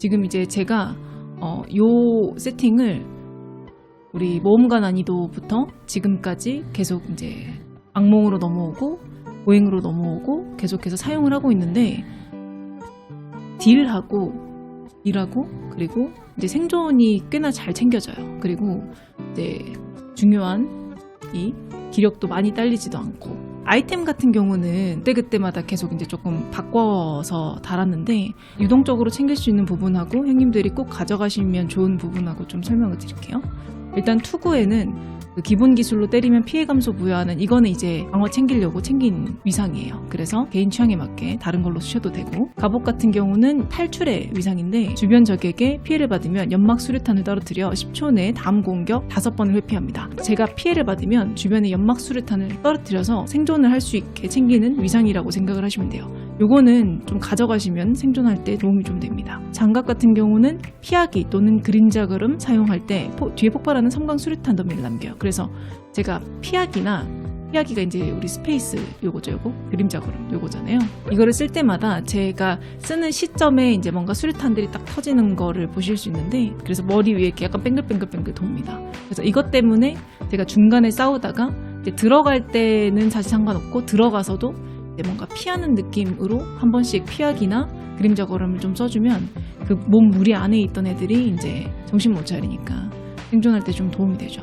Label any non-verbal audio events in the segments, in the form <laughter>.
지금 이제 제가 어, 요 세팅을 우리 모험가 난이도부터 지금까지 계속 이제 악몽으로 넘어오고 보행으로 넘어오고 계속해서 사용을 하고 있는데 딜하고 딜하고 그리고 이제 생존이 꽤나 잘 챙겨져요. 그리고 이제 중요한 이 기력도 많이 딸리지도 않고 아이템 같은 경우는 그때 그때마다 계속 이제 조금 바꿔서 달았는데 유동적으로 챙길 수 있는 부분하고 형님들이 꼭 가져가시면 좋은 부분하고 좀 설명을 드릴게요. 일단 투구에는 그 기본 기술로 때리면 피해 감소 부여하는 이거는 이제 방어 챙기려고 챙긴 위상이에요. 그래서 개인 취향에 맞게 다른 걸로 쓰셔도 되고 갑옷 같은 경우는 탈출의 위상인데 주변 적에게 피해를 받으면 연막 수류탄을 떨어뜨려 10초 내에 다음 공격 5번을 회피합니다. 제가 피해를 받으면 주변에 연막 수류탄을 떨어뜨려서 생존을 할 수 있게 챙기는 위상이라고 생각을 하시면 돼요. 요거는 좀 가져가시면 생존할 때 도움이 좀 됩니다. 장갑 같은 경우는 피하기 또는 그림자 걸음 사용할 때 포- 뒤에 폭발하는 섬광 수류탄 더미를 남겨요. 그래서 제가 피하기나 피하기가 이제 우리 스페이스 요거죠, 요거 그림자 걸음 요거잖아요. 이거를 쓸 때마다 제가 쓰는 시점에 이제 뭔가 수류탄들이 딱 터지는 거를 보실 수 있는데 그래서 머리 위에 이렇게 약간 뱅글뱅글뱅글 돕니다. 그래서 이것 때문에 제가 중간에 싸우다가 들어갈 때는 사실 상관없고 들어가서도 이제 뭔가 피하는 느낌으로 한 번씩 피하기나 그림자 걸음을 좀 써주면 그 몸 무리 안에 있던 애들이 이제 정신 못 차리니까 생존할 때 좀 도움이 되죠.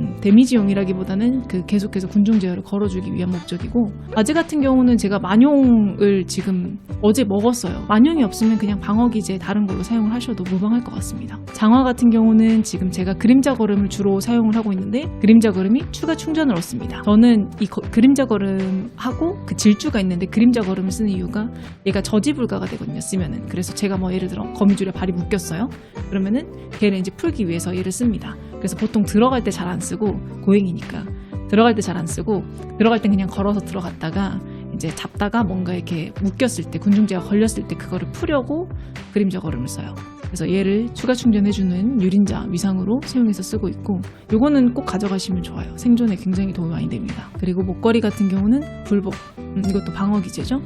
음, 데미지용이라기보다는 그 계속해서 군중 제어를 걸어주기 위한 목적이고 아재 같은 경우는 제가 만용을 지금 어제 먹었어요. 만용이 없으면 그냥 방어 기제 다른 걸로 사용을 하셔도 무방할 것 같습니다. 장화 같은 경우는 지금 제가 그림자 걸음을 주로 사용을 하고 있는데 그림자 걸음이 추가 충전을 얻습니다. 저는 이 거- 그림자 걸음하고 그 질주가 있는데 그림자 걸음을 쓰는 이유가 얘가 저지불가가 되거든요. 쓰면은 그래서 제가 뭐 예를 들어 거미줄에 발이 묶였어요. 그러면은 걔를 이제 풀기 위해서 얘를 씁니다. 그래서 보통 들어갈 때 잘 안 쓰고 고행이니까 들어갈 때 잘 안 쓰고 들어갈 땐 그냥 걸어서 들어갔다가 이제 잡다가 뭔가 이렇게 묶였을 때 군중제가 걸렸을 때 그거를 풀려고 그림자 걸음을 써요. 그래서 얘를 추가 충전해주는 유린자 위상으로 사용해서 쓰고 있고 요거는 꼭 가져가시면 좋아요. 생존에 굉장히 도움이 많이 됩니다. 그리고 목걸이 같은 경우는 불복 음, 이것도 방어 기제죠.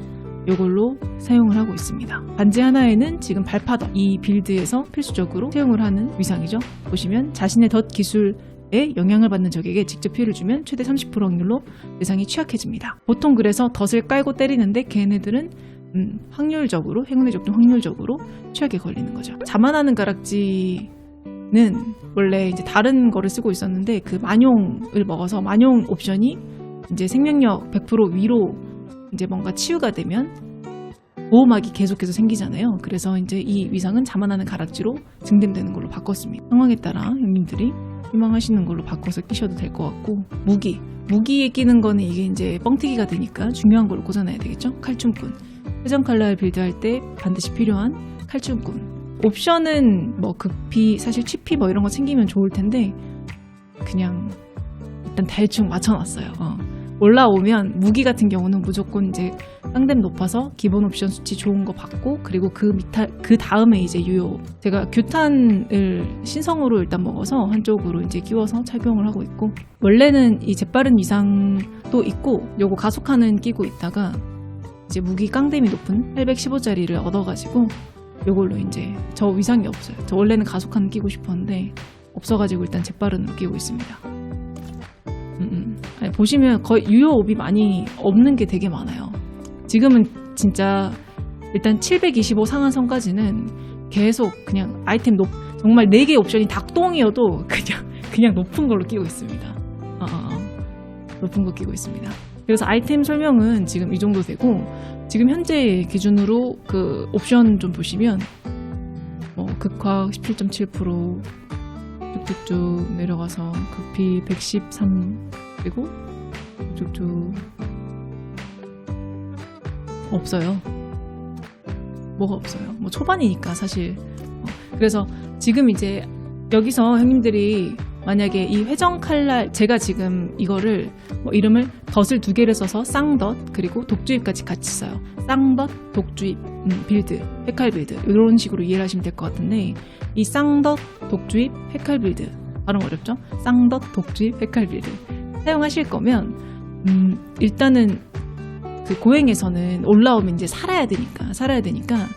요걸로 사용을 하고 있습니다. 반지 하나에는 지금 발파덕 이 빌드에서 필수적으로 사용을 하는 위상이죠. 보시면 자신의 덫 기술에 영향을 받는 적에게 직접 피해를 주면 최대 30% 확률로 대상이 취약해집니다. 보통 그래서 덫을 깔고 때리는데 걔네들은 음, 확률적으로 행운의 접종 확률적으로 취약에 걸리는 거죠. 자만하는 가락지 는 원래 이제 다른 거를 쓰고 있었는데 그 만용을 먹어서 만용 옵션이 이제 생명력 100% 위로 이제 뭔가 치유가 되면 보호막이 계속해서 생기잖아요. 그래서 이제 이 위상은 자만하는 가락지로 증dem되는 걸로 바꿨습니다. 상황에 따라 형님들이 희망하시는 걸로 바꿔서 끼셔도 될 것 같고 무기 무기에 끼는 거는 이게 이제 뻥튀기가 되니까 중요한 걸로 꽂아놔야 되겠죠. 칼춤꾼 회전 칼날 빌드할 때 반드시 필요한 칼춤꾼 옵션은 뭐 급히 사실 취피 뭐 이런 거 챙기면 좋을 텐데 그냥 일단 대충 맞춰놨어요. 어. 올라오면 무기 같은 경우는 무조건 이제 쌍댐 높아서 기본 옵션 수치 좋은 거 받고 그리고 그 밑에 그 다음에 이제 유효 제가 규탄을 신성으로 일단 먹어서 한쪽으로 이제 끼워서 착용을 하고 있고 원래는 이 재빠른 위상도 있고 요거 가속하는 끼고 있다가 이제 무기 깡댐이 높은 815짜리를 얻어가지고 요걸로 이제 저 위상이 없어요. 저 원래는 가속하는 끼고 싶었는데 없어가지고 일단 재빠른으로 끼고 있습니다. 보시면 거의 유효 옵이 많이 없는 게 되게 많아요. 지금은 진짜 일단 725 상한선까지는 계속 그냥 아이템 높 정말 4개 옵션이 닭똥이어도 그냥 그냥 높은 걸로 끼고 있습니다. 어, 어, 어. 높은 거 끼고 있습니다. 그래서 아이템 설명은 지금 이 정도 되고 지금 현재 기준으로 그 옵션 좀 보시면 뭐 극화 17.7% 쭉쭉쭉 내려가서 급히 113 그리고 쭉쭉 없어요. 뭐가 없어요. 뭐 초반이니까 사실. 어, 그래서 지금 이제 여기서 형님들이 만약에 이 회전 칼날 제가 지금 이거를 뭐 이름을 덫을 두 개를 써서 쌍덫 그리고 독주입까지 같이 써요. 쌍덫 독주입 음, 빌드 헤칼 빌드 이런 식으로 이해를 하시면 될 것 같은데 이 쌍덫 독주입 헤칼 빌드 발음 어렵죠? 쌍덫 독주입 헤칼 빌드 사용하실 거면 음, 일단은 그 고행에서는 올라오면 이제 살아야 되니까 살아야 되니까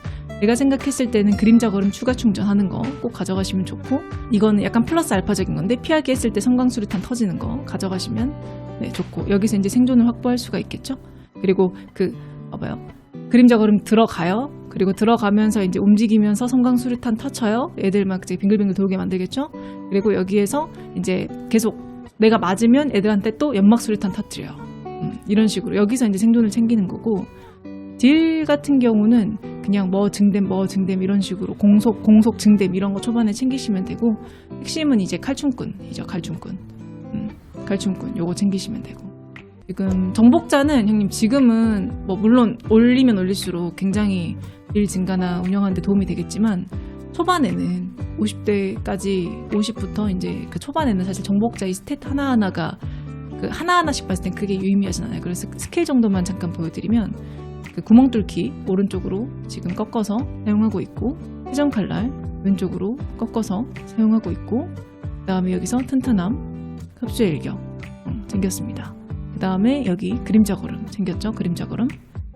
제가 생각했을 때는 그림자 걸음 추가 충전하는 거 꼭 가져가시면 좋고 이거는 약간 플러스 알파적인 건데 피하기 했을 때 섬광수류탄 터지는 거 가져가시면 네, 좋고 여기서 이제 생존을 확보할 수가 있겠죠. 그리고 그 봐봐요. 그림자 걸음 들어가요. 그리고 들어가면서 이제 움직이면서 섬광수류탄 터쳐요. 애들 막 이제 빙글빙글 돌게 만들겠죠. 그리고 여기에서 이제 계속 내가 맞으면 애들한테 또 연막 수류탄 터뜨려요. 음, 이런 식으로 여기서 이제 생존을 챙기는 거고 딜 같은 경우는 그냥 뭐 증댐 뭐 증댐 이런 식으로 공속 공속 증댐 이런 거 초반에 챙기시면 되고 핵심은 이제 칼춤꾼이죠 칼춤꾼 음, 칼춤꾼 요거 챙기시면 되고 지금 정복자는 형님 지금은 뭐 물론 올리면 올릴수록 굉장히 일 증가나 운영하는데 도움이 되겠지만 초반에는 50대까지 50부터 이제 그 초반에는 사실 정복자의 스탯 하나하나가 그 하나하나씩 봤을 땐 크게 유의미하진 않아요. 그래서 스킬 정도만 잠깐 보여드리면 그 구멍 뚫기 오른쪽으로 지금 꺾어서 사용하고 있고 회전 칼날 왼쪽으로 꺾어서 사용하고 있고 그 다음에 여기서 튼튼함 흡수의 일격 음, 챙겼습니다. 그 다음에 여기 그림자 걸음 챙겼죠? 그림자 걸음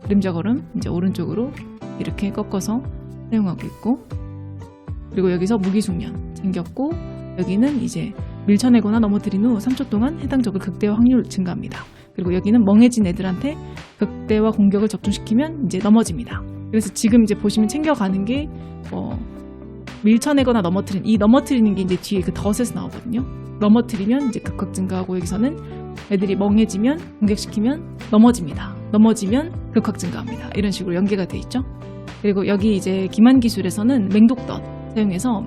그림자 걸음 이제 오른쪽으로 이렇게 꺾어서 사용하고 있고 그리고 여기서 무기 숙련 챙겼고 여기는 이제 밀쳐내거나 넘어뜨린 후 3초 동안 해당 적을 극대화 확률 증가합니다. 그리고 여기는 멍해진 애들한테 극대화 공격을 적중시키면 이제 넘어집니다. 그래서 지금 이제 보시면 챙겨가는 게 어, 밀쳐내거나 넘어뜨린 이 넘어뜨리는 게 이제 뒤에 그 덫에서 나오거든요. 넘어뜨리면 이제 극극 증가하고 여기서는 애들이 멍해지면 공격시키면 넘어집니다. 넘어지면 극확 증가합니다. 이런 식으로 연계가 돼 있죠. 그리고 여기 이제 기만 기술에서는 맹독덧 사용해서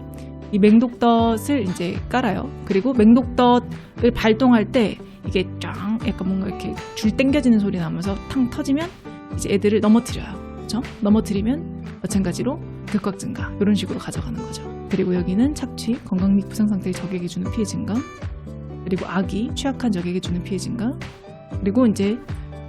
이 맹독덧을 이제 깔아요. 그리고 맹독덧을 발동할 때 이게 쫙 약간 뭔가 이렇게 줄 당겨지는 소리 나면서 탕 터지면 이제 애들을 넘어뜨려요. 그렇죠? 넘어뜨리면 마찬가지로 극각 증가 이런 식으로 가져가는 거죠. 그리고 여기는 착취, 건강 및 부상 상태의 적에게 주는 피해 증가, 그리고 악이 취약한 적에게 주는 피해 증가, 그리고 이제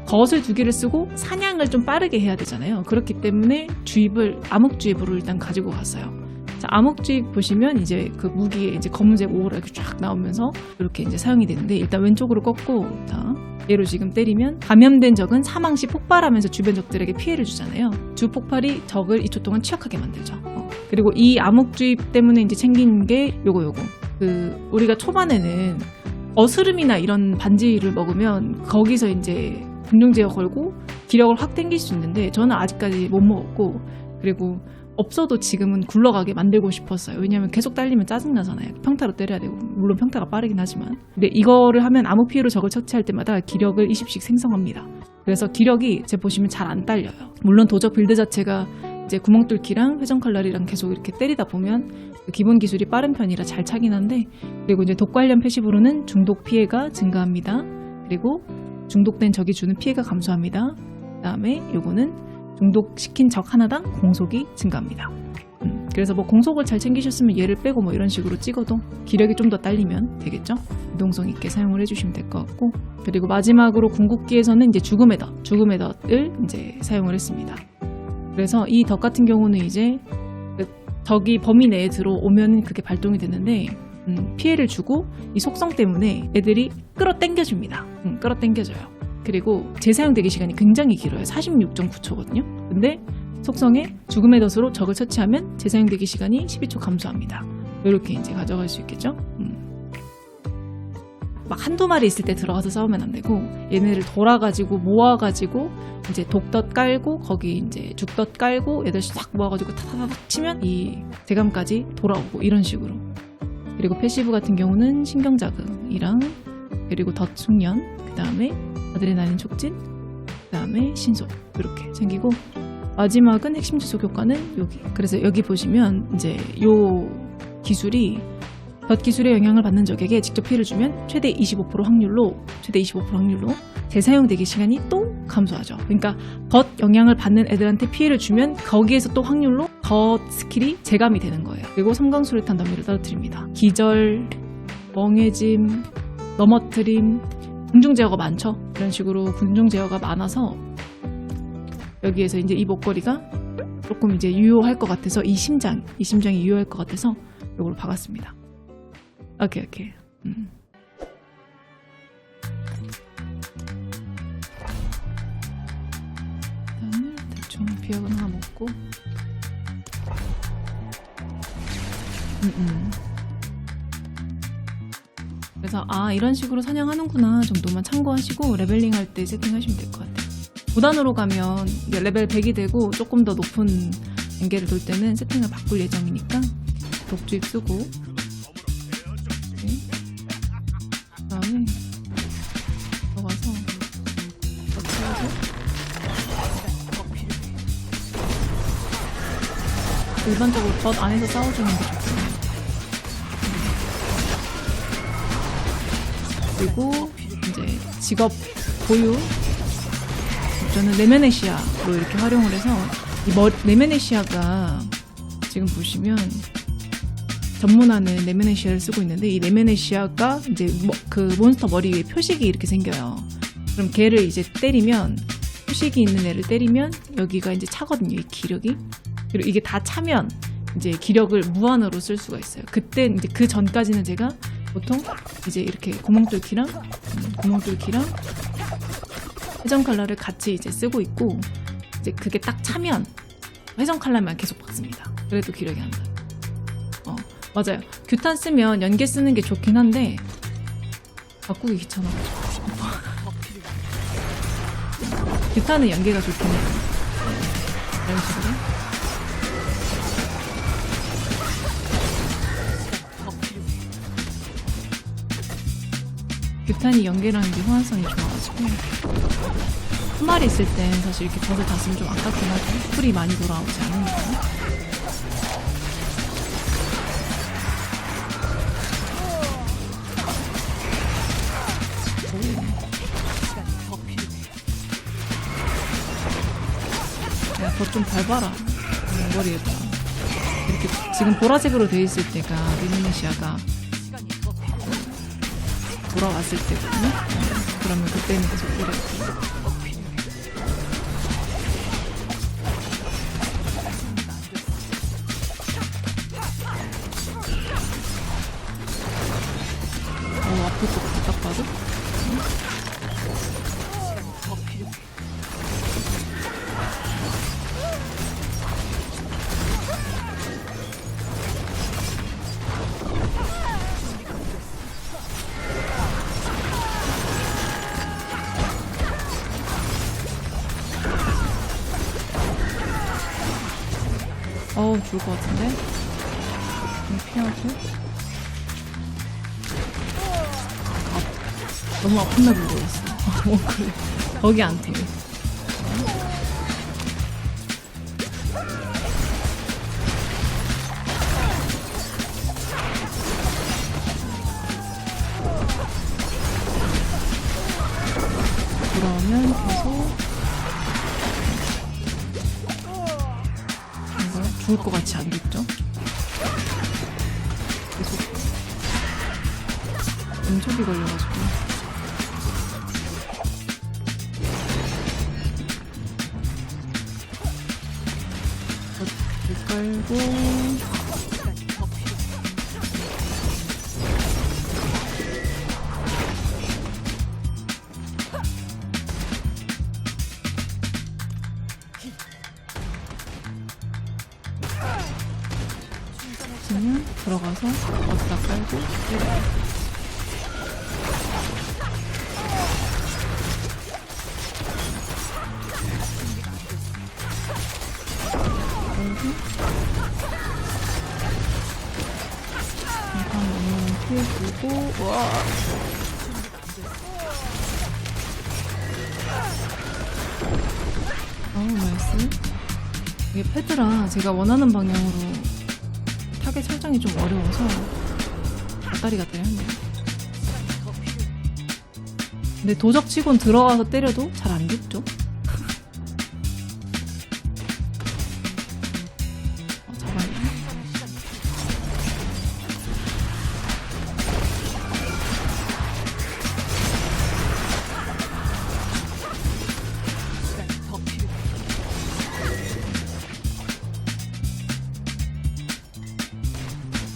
덫을 두 개를 쓰고 사냥을 좀 빠르게 해야 되잖아요. 그렇기 때문에 주입을 암흑 주입으로 일단 가지고 갔어요. 자, 암흑 주입 보시면 이제 그 무기에 이제 검은색 오라 이렇게 쫙 나오면서 이렇게 이제 사용이 되는데 일단 왼쪽으로 꺾고 자 얘로 지금 때리면 감염된 적은 사망 시 폭발하면서 주변 적들에게 피해를 주잖아요. 주 폭발이 적을 2초 동안 취약하게 만들죠. 어. 그리고 이 암흑 주입 때문에 이제 챙긴 게 요거 요거. 그 우리가 초반에는 어스름이나 이런 반지를 먹으면 거기서 이제 공룡제어 걸고 기력을 확 땡길 수 있는데 저는 아직까지 못 먹었고 그리고 없어도 지금은 굴러가게 만들고 싶었어요. 왜냐면 계속 딸리면 짜증나잖아요. 평타로 때려야 되고 물론 평타가 빠르긴 하지만 근데 이거를 하면 아무 피해로 적을 처치할 때마다 기력을 20씩 생성합니다. 그래서 기력이 제 보시면 잘 안 딸려요. 물론 도적 빌드 자체가 이제 구멍 뚫기랑 회전 칼날이랑 계속 이렇게 때리다 보면 그 기본 기술이 빠른 편이라 잘 차긴 한데 그리고 이제 독 관련 패시브로는 중독 피해가 증가합니다. 그리고 중독된 적이 주는 피해가 감소합니다. 그다음에 요거는 중독시킨 적 하나당 공속이 증가합니다. 음, 그래서 뭐 공속을 잘 챙기셨으면 얘를 빼고 뭐 이런 식으로 찍어도 기력이 좀 더 딸리면 되겠죠? 유동성 있게 사용을 해주시면 될 것 같고 그리고 마지막으로 궁극기에서는 이제 죽음의 덫, 죽음의 덫을 이제 사용을 했습니다. 그래서 이 덫 같은 경우는 이제 그 적이 범위 내에 들어오면 그게 발동이 되는데 음, 피해를 주고 이 속성 때문에 애들이 끌어당겨줍니다. 음, 끌어당겨져요. 그리고 재사용 대기 시간이 굉장히 길어요. 46.9초거든요. 근데 속성에 죽음의 덫으로 적을 처치하면 재사용 대기 시간이 12초 감소합니다. 이렇게 이제 가져갈 수 있겠죠. 음. 막 한두 마리 있을 때 들어가서 싸우면 안 되고 얘네를 돌아가지고 모아가지고 이제 독덧 깔고 거기 이제 죽덧 깔고 애들 싹 모아가지고 타타닥 치면 이 대감까지 돌아오고 이런 식으로 그리고 패시브 같은 경우는 신경 자극이랑 그리고 덧 숙련 그 다음에 아드레날린 촉진 그 다음에 신속 이렇게 생기고 마지막은 핵심 지속 효과는 여기 그래서 여기 보시면 이제 요 기술이 덧 기술의 영향을 받는 적에게 직접 피해를 주면 최대 25% 확률로 최대 25% 확률로 재사용 대기 시간이 또 감소하죠. 그러니까 덧 영향을 받는 애들한테 피해를 주면 거기에서 또 확률로 덧 스킬이 재감이 되는 거예요. 그리고 섬광수류탄 더미를 떨어뜨립니다. 기절, 멍해짐, 넘어뜨림, 군중 제어가 많죠. 이런 식으로 군중 제어가 많아서 여기에서 이제 이 목걸이가 조금 이제 유효할 것 같아서 이 심장, 이 심장이 유효할 것 같아서 이걸로 박았습니다. 오케이 오케이. 음. 다음에 대충 비약은 하나 먹고. 음, 음. 그래서 아 이런 식으로 사냥하는구나 정도만 참고하시고 레벨링 할 때 세팅하시면 될 것 같아요. 5단으로 가면 레벨 100이 되고 조금 더 높은 단계를 돌 때는 세팅을 바꿀 예정이니까 독주입 쓰고 네. 그다음에 들어가서 이렇게 해서 일반적으로 덧 안에서 싸워주는 게 좋고요. 그리고 이제 직업 보유 저는 레메네시아로 이렇게 활용을 해서 이 머, 레메네시아가 지금 보시면 전문화는 레메네시아를 쓰고 있는데 이 레메네시아가 이제 뭐- 그 몬스터 머리 위에 표식이 이렇게 생겨요. 그럼 걔를 이제 때리면 표식이 있는 애를 때리면 여기가 이제 차거든요. 이 기력이. 그리고 이게 다 차면 이제 기력을 무한으로 쓸 수가 있어요. 그때 이제 그 전까지는 제가 보통 이제 이렇게 구멍 뚫기랑 음, 구멍 뚫기랑 회전 칼날을 같이 이제 쓰고 있고 이제 그게 딱 차면 회전 칼날만 계속 박습니다. 그래도 기력이 안 나요. 어 맞아요. 규탄 쓰면 연계 쓰는 게 좋긴 한데 바꾸기 귀찮아가지고 <laughs> 규탄은 연계가 좋긴 해요. 규탄이 연계라는 게 호환성이 좋아가지고. 한 마리 있을 땐 사실 이렇게 덫을 다 쓰면 좀 아깝긴 하죠. 풀이 많이 돌아오지 않으니까. 야, 덫좀 밟아라. 머리에다 이렇게 지금 보라색으로 돼 있을 때가 리노네시아가 돌아왔을 때거든요. 그러면 그때는 계속 이렇게 죽을 것 같은데? 좀 피하고. 아, 너무 아픈 날 보고 있어. <laughs> 어, 그래. 거기 안 돼. 죽을 것안 됐죠? 계속 음속이 걸려가지고 못 깔고 잠깐 너무 피해주고 와 어우 나이스 이게 패드라 제가 원하는 방향으로 타겟 설정이 좀 어려워서 갔다리 갔다리 하네요. 근데 도적 치곤 들어가서 때려도 잘 안 죽죠?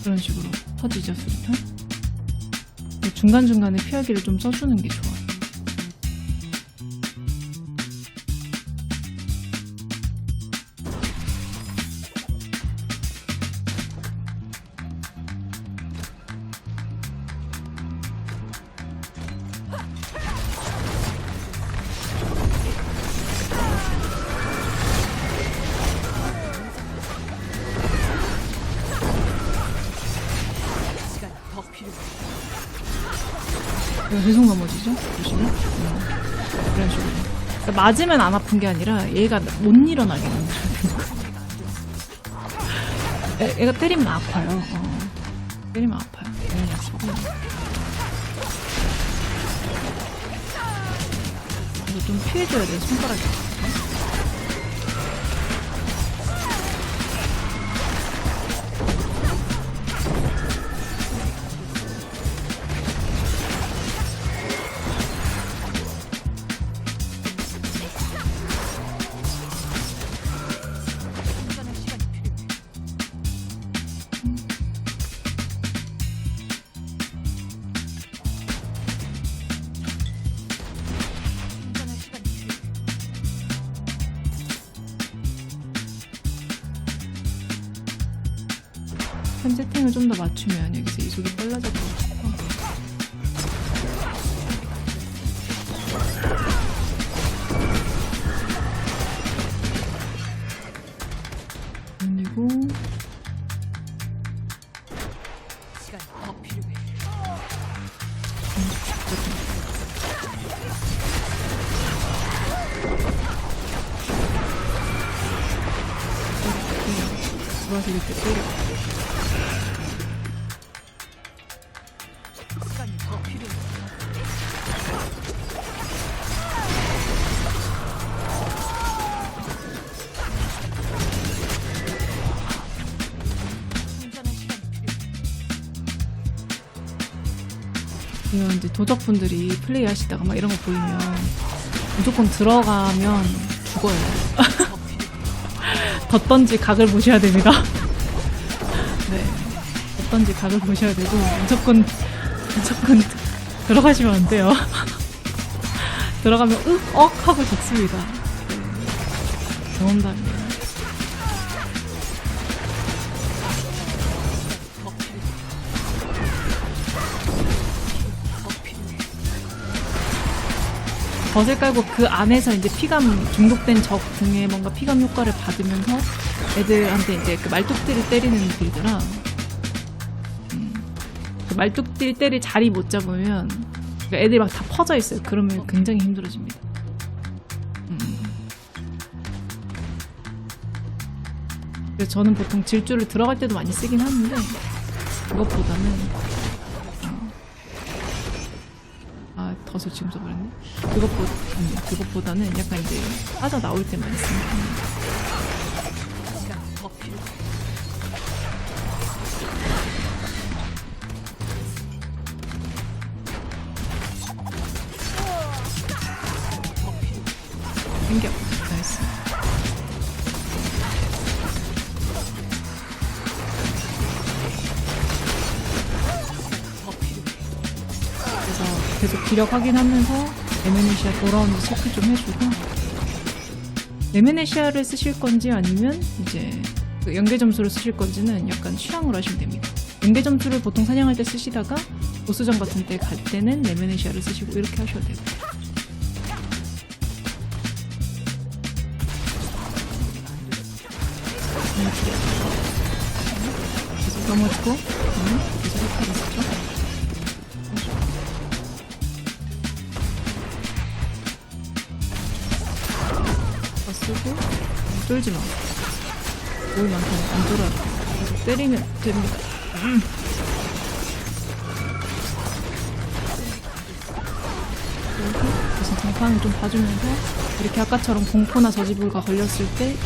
그런 식으로 터지죠, 수류탄. 중간중간에 피하기를 좀 써주는 게 좋아요. 맞으면 안 아픈 게 아니라 얘가 못 일어나게 되는 거예요. 애- 애가 때리면 아파요. 어. 때리면 아파요. 약속은 이거 좀 피해줘야 돼 손가락이 맞추면 여기서 이속이 빨 도적분들이 플레이 하시다가 막 이런 거 보이면 무조건 들어가면 죽어요. <laughs> 덧던지 각을 보셔야 됩니다. <laughs> 네. 덧던지 각을 보셔야 되고, 무조건, 무조건 들어가시면 안 돼요. <laughs> 들어가면 윽, 억 하고 죽습니다. 네. 경험담이 덫을 깔고 그 안에서 이제 피감 중독된 적 등의 뭔가 피감 효과를 받으면서 애들한테 이제 그 말뚝들을 때리는 빌드라 음, 그 말뚝들 때릴 자리 못 잡으면 그러니까 애들이 막 다 퍼져 있어요. 그러면 굉장히 힘들어집니다. 음. 그래서 저는 보통 질주를 들어갈 때도 많이 쓰긴 하는데 그것보다는 아 덫을 지금 써버렸네. 그것보다 아니, 그것보다는 약간 이제 빠져 나올 때 많이 쓰는 기력 확인하면서 레메네시아 돌아오는지 체크 좀 해주고 레메네시아를 쓰실 건지 아니면 이제 그 연계 점수를 쓰실 건지는 약간 취향으로 하시면 됩니다. 연계 점수를 보통 사냥할 때 쓰시다가 보스전 같은 때 갈 때는 레메네시아를 쓰시고 이렇게 하셔도 되고 이렇게 계속 넘어지고 음, 계속 이렇게 있었죠. 쫄지 마. 뭘 많다고 안 쫄아요. 계속 때리면 됩니다. 음. 무슨 장판을 좀 봐주면서 이렇게 아까처럼 공포나 저지불가 걸렸을 때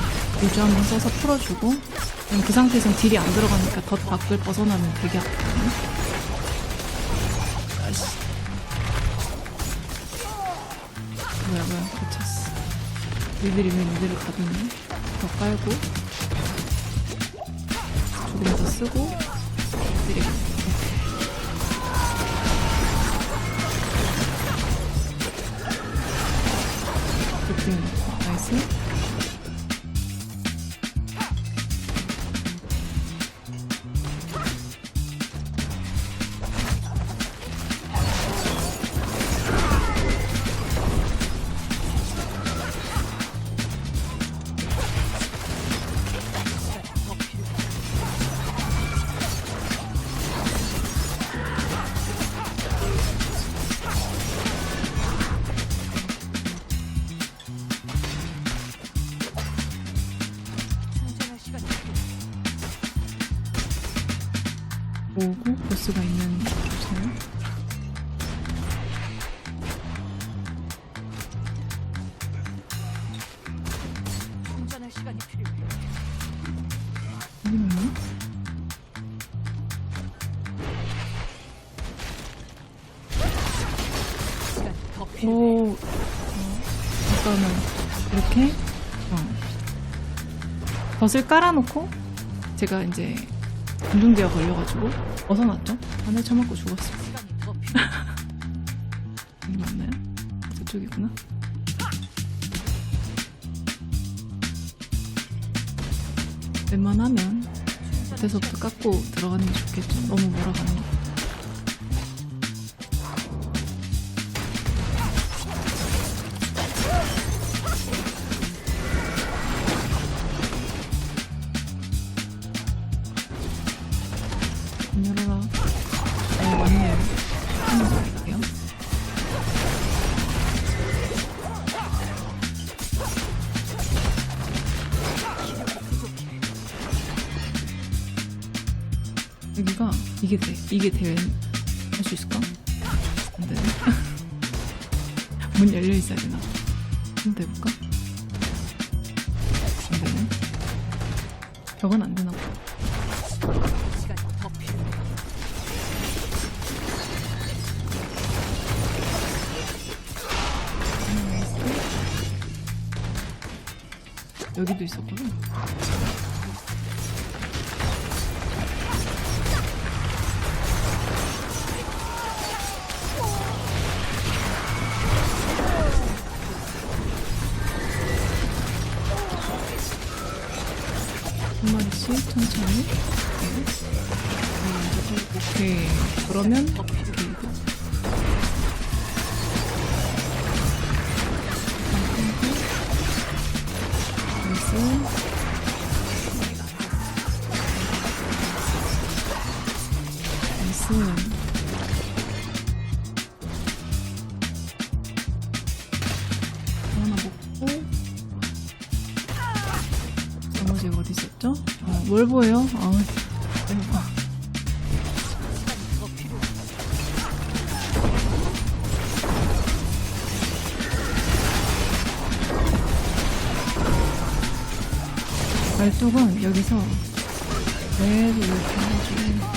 유주 한번 써서 풀어주고 그 상태에선 딜이 안 들어가니까 덧 밖을 벗어나면 되게 아프거든요. 뭐야 뭐야 고쳤어. 니들 이면 니들을 가두네. 더 깔고 조금 더 쓰고 드리고 이렇게. 나이스 보스가 있는 곳이에요. 여기. 오, 어, 잠깐만. 이렇게, 어. 덫을 깔아놓고, 제가 이제, 공중제가 걸려가지고, 벗어났죠? 안에 처맞고 더 필요해. 여기 맞나요? 저쪽이구나. 웬만하면, 밑에서부터 깎고 들어가는 게 좋겠죠. 너무 몰아가는 거. 여기가 이게 돼. 이게 대회 할수 있을까? 안 되네. <laughs> 문 열려 있어야 되나? 한번 더 해볼까? 안 되네. 벽은 안 되나 더 필요해. 여기도 있었거든. 오케이. 그러면 어, 뭘 보여요? 아. 말뚝은 여기서 계속 이렇게 해가지고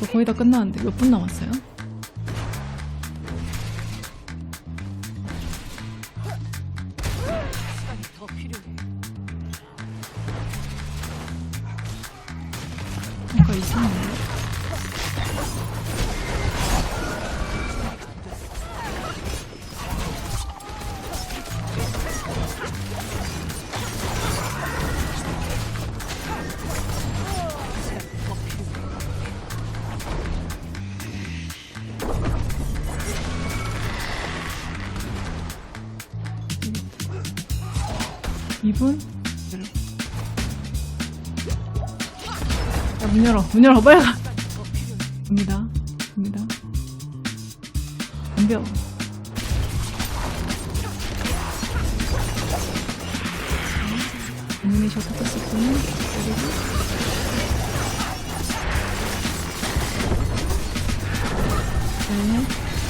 저 거의 다 끝나는데 몇 분 남았어요? 문 열어봐야 가 갑니다 갑니다 덤벼 음, 이미 셔터 썼었군요 그리고 네.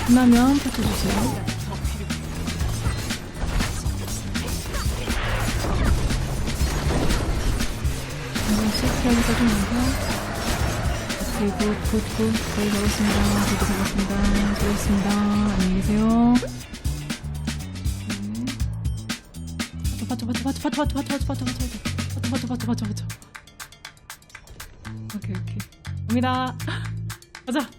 끝나면 붙여주세요. 한번 실패하게 써주면서. 오케이 굿굿굿 잘 잡았습니다 저도 잡았습니다 수고했습니다 안녕히 계세요 네. 파초 파초 파초 파초 파초 파초 파초 파초 파초 파초 파초 파초 파초 오케이 오케이 갑니다 가자